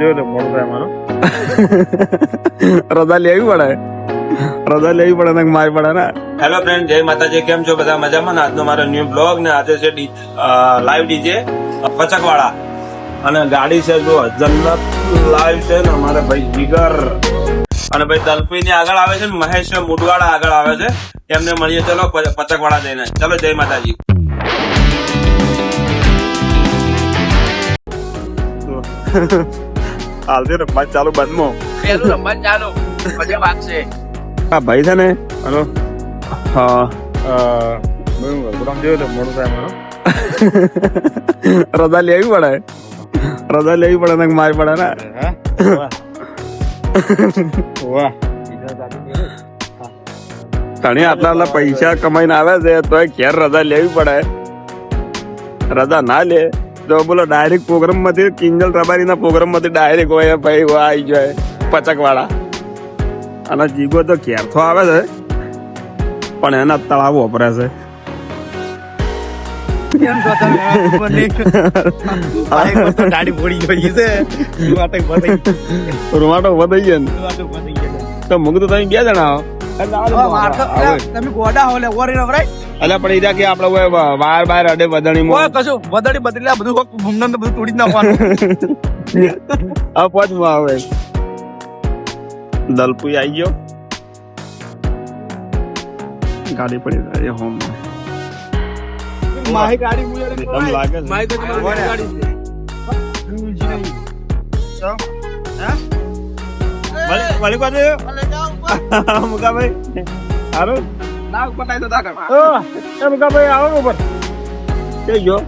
જોયું એટલે મોડું થાય મારું રજા લેવી પડે રજા લેવી પડે ને મારી પડે ને હેલો ફ્રેન્ડ જય માતાજી કેમ છો? બધા મજામાં? ને આજનો મારો ન્યુ બ્લોગ ને આજે છે લાઈવ ડીજે પચકવાળા. અને ગાડી છે જો જન્નત લાઈવ છે ને અમારે ભાઈ જીગર. અને ભાઈ તલપી ની આગળ આવે છે ને મહેશ મુડવાડા આગળ આવે છે. એમને મળીએ ચલો પચકવાળા જઈને. ચલો જય માતાજી. હાલતી રમવા ચાલુ બંધમાં. પેલું રમવાનું ચાલુ. પછી વાગશે હા ભાઈ છે ને? હલો. હા. રજા લેવી પડે. રજા લેવી પડે ને મારી પડે ને? હા? વાહ. તણી આટલા આટલા પૈસા કમાઈને આવે છે તો ઘેર રજા લેવી પડે. રજા ના લે. તો બોલો ડાયરેક્ટ પ્રોગ્રામમાંથી કિંજલ રબારી ના પ્રોગ્રામમાંથી ડાયરેક્ટ હોય ભાઈ આવી જાય પચક વાળા અને જીગો તો તો આવે છે પણ એના તળાવ વપરે છે. રૂમાટો વધી જાય તો તો તમે બે જણા તમે ગોડા હો લે ઓરી નવરાય અલ્યા પણ ઈરા કે આપણે હોય વાર બાર અડે વધણી ઓય કશું બદડી બદલી બધું કોક ભૂમનંદ બધું તોડી નાખવાનું. આ પાંચમાં આવે. દલપુઈ આવી ગયો. ગાડી પડી એ હોમ. માહી ગાડી મુલે એમ લાગે છે. માહી તો તમારી ગાડી છે. વળી- વળી પાછું? મુકાભાઈ. હારું. ના પટાઈ તો તાકર એ મુકાભાઈ આવો ઉપર. કે ગયો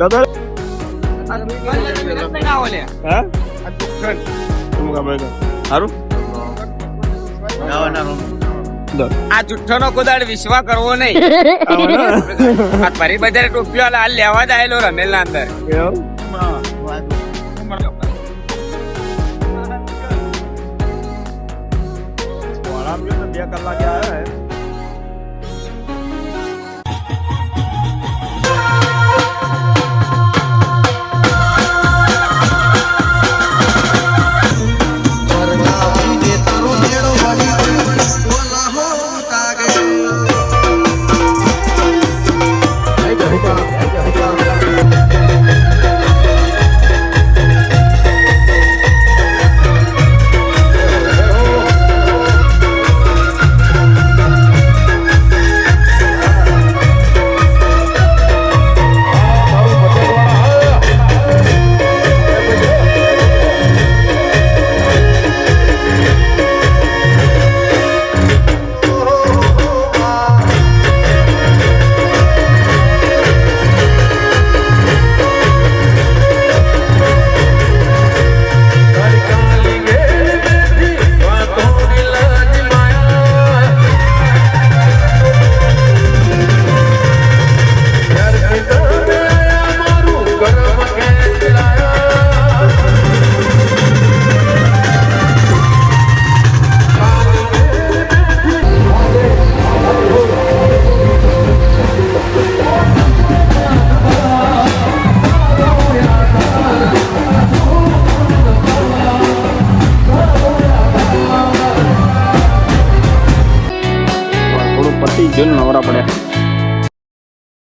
દાદા. હા? મુકાભાઈ હારું? આ જુઠ્ઠો નો કુદાડ વિશ્વા કરવો નહીં. આ ફરી બજારે ટોપીઓ હાલ લેવા જ આવેલો રમેલ ના અંદર બે કલાકે આવ્યો Please. જોઈને નવરા પડ્યા.